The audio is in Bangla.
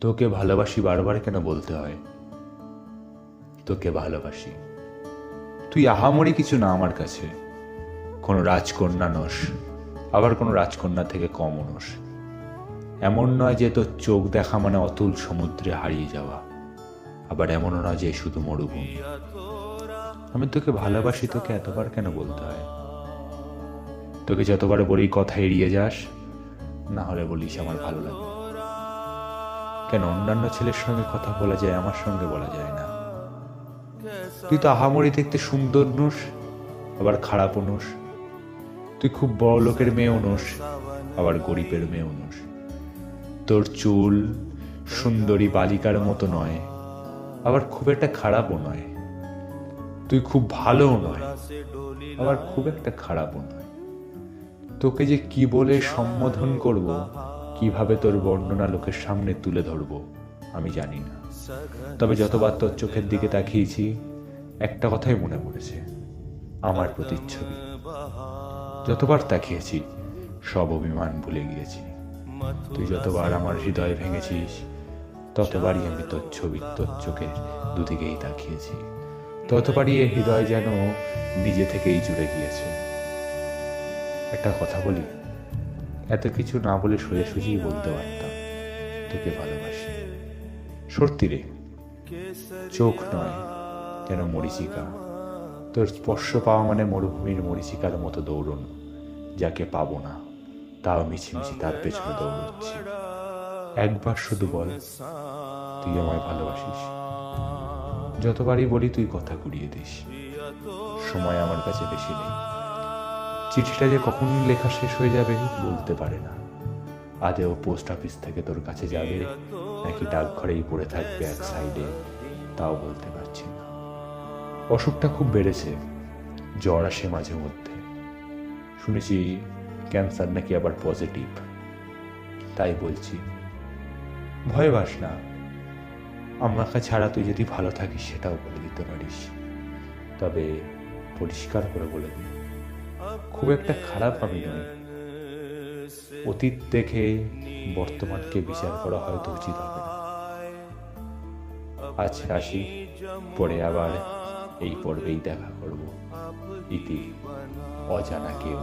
তোকে ভালোবাসি বারবার কেন বলতে হয়? তোকে ভালোবাসি। তুই আহামরি কিছু না আমার কাছে। কোনো রাজকন্যা নস, আবার কোনো রাজকন্যা থেকে কম নস। এমন নয় যে তোর চোখ দেখা মানে অতুল সমুদ্রে হারিয়ে যাওয়া। আবার এমনও নয় যে শুধু মরুভূমি। আমি তোকে ভালোবাসি, তোকে এতবার কেন বলতে হয়? তোকে যতবার বলি, কথা এড়িয়ে যাস, না হলে বলিস আমার ভালো লাগে। কেন অন্যান্য ছেলের সঙ্গে কথা বলা যায়, আমার সঙ্গে বলা যায় না। তুই তো আহামরি দেখতে সুন্দর নোস আবার খারাপও নোস তুই খুব বড় লোকের মেয়েও নোস আবার গরিবের মেয়েও নোস তোর চুল সুন্দরী বালিকার মতো নয়, আবার খুব একটা খারাপও নয়। তুই খুব ভালোও নয়, আবার খুব একটা খারাপও নয়। তোকে যে কি বলে সম্বোধন করব কীভাবে তোর বর্ণনা লোকের সামনে তুলে ধরব, আমি জানি না। তবে যতবার তোর চোখের দিকে তাকিয়েছি, একটা কথাই মনে পড়েছে, আমার প্রতিচ্ছবি। যতবার তাকিয়েছি, সব অভিমান ভুলে গিয়েছি। তুই যতবার আমার হৃদয় ভেঙেছিস, ততবারই আমি তোর ছবি তোর চোখের দুদিকেই তাকিয়েছি। ততবারই এ হৃদয় যেন নিজে থেকেই জুড়ে গিয়েছে। একটা কথা বলি এত কিছু না বলে সোজাসুজিই বলতে পারতাম। তোকে ভালোবাসি। সত্যি রে, চোখ নয় যেন মরিচিকা। তোর স্পর্শ পাওয়া মানে মরুভূমির মরিচিকার মতো দৌড়ন, যাকে পাবো না, তাও মিছিমিছি তার পেছনে দৌড়চ্ছি। একবার শুধু বল, তুই আমায় ভালোবাসিস? যতবারই বলি তুই কথা ঘুরিয়ে দিস। সময় আমার কাছে বেশি নেই। চিঠিটা যে কখন লেখা শেষ হয়ে যাবে বলতে পারে না। আদেও পোস্ট অফিস থেকে তোর কাছে যাবে, নাকি ডাকঘরেই পড়ে থাকবে এক সাইডে, তাও বলতে পারছি না। অসুখটা খুব বেড়েছে, জ্বর আসে মাঝে মধ্যে। শুনেছি ক্যান্সার নাকি আবার পজিটিভ, তাই বলছি। ভয় পাস না। আমাকে ছাড়া তুই যদি ভালো থাকিস, সেটাও বলে দিতে পারিস। তবে পরিষ্কার করে বলে দিই। খুব একটা খারাপ আমি নই অতীত দেখে বর্তমানকে বিচার করা হয়তো উচিত হবে আজ আসি, পরে আবার এই পর্বেই দেখা করব। ইতি অজানা কেউ।